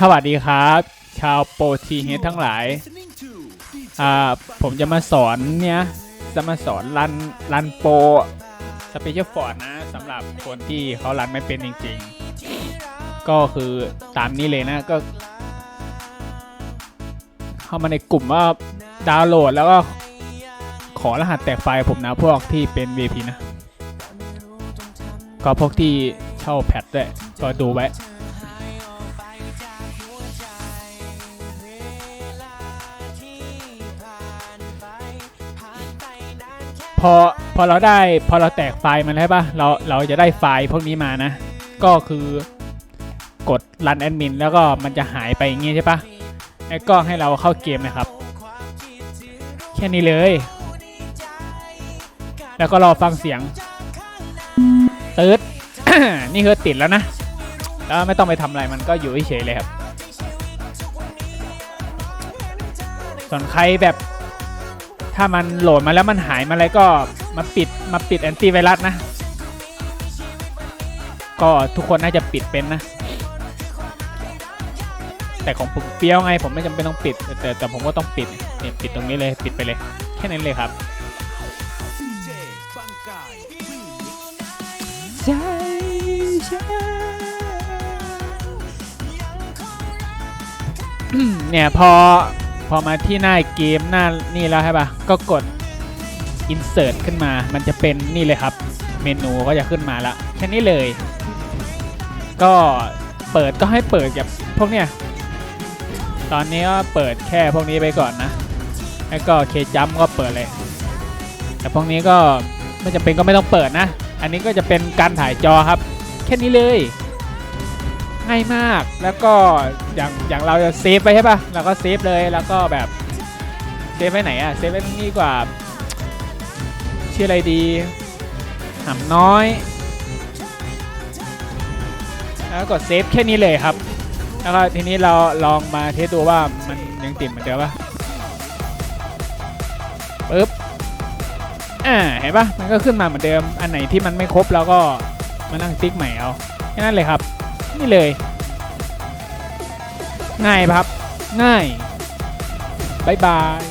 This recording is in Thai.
สวัสดีครับ ชาวโปรทีเฮดทั้งหลาย อ่า ผมจะมาสอนเนี่ย จะมาสอนรันรันโปรสเปเชียลฟอร์ดนะสำหรับคนที่เขารันไม่เป็นจริง ๆ ก็คือตามนี้เลยนะก็ เข้ามาในกลุ่มว่าดาวน์โหลดแล้วก็ขอรหัสแตกไฟล์ผมนะพวกที่เป็น VP นะ ก็พวกที่เช่าแพทด้วยก็ดูไว้ พอพอเราได้พอเราแตกไฟล์มันใช่ปะเราเราจะได้ไฟล์พวกนี้มานะ ก็คือกดรันแอดมินแล้วก็มันจะหายไปอย่างงี้ใช่ปะแล้วก็ให้เราเข้าเกมนะครับ แค่นี้เลย แล้วก็รอฟังเสียงตืดนี่คือติดแล้วนะ แล้วไม่ต้องไปทำอะไรมันก็อยู่เฉยเลยครับส่วนใครแบบ ถ้ามันโหลดมาแล้วมันหายมาอะไรก็มาปิดมาปิดแอนตี้ไวรัสนะ ก็ทุกคนน่าจะปิดเป็นนะ แต่ของผมเปรี้ยวไงผมไม่จำเป็นต้องปิด แต่แต่ผมก็ต้องปิดเนี่ยปิดตรงนี้เลยปิดไปเลย แค่นั้นเลยครับใช่ใช่อืมเนี่ยพอ พอมาที่หน้าเกมหน้านี่แล้วใช่ปะก็กด insert ขึ้นมา มันจะเป็นนี่เลยครับ เมนูก็จะขึ้นมาละแค่นี้เลย ก็เปิดก็ให้เปิดกับพวกเนี้ยตอนนี้ก็เปิดแค่พวกนี้ไปก่อนนะ แล้วก็เคจัมก็เปิดเลย แต่พวกนี้ก็ไม่จำเป็นก็ไม่ต้องเปิดนะ อันนี้ก็จะเป็นการถ่ายจอครับ แค่นี้เลย ง่ายมาก แล้วก็อย่างอย่างเราจะเซฟไปใช่ปะเราก็เซฟเลยแล้วก็แบบเซฟไว้ไหนอะเซฟไว้ตรงนี้กว่าชื่ออะไรดีหำน้อย แล้วกดเซฟแค่นี้เลยครับ แล้วก็ทีนี้เราลองมาเทสดูว่ามันยังติดเหมือนเดิมปะปึ๊บอ่าเห็นปะมันก็ขึ้นมาเหมือนเดิม อันไหนที่มันไม่ครบเราก็มานั่งติ๊กใหม่เอาแค่นั้นเลยครับ นี่เลย ง่ายครับ ง่ายบายบาย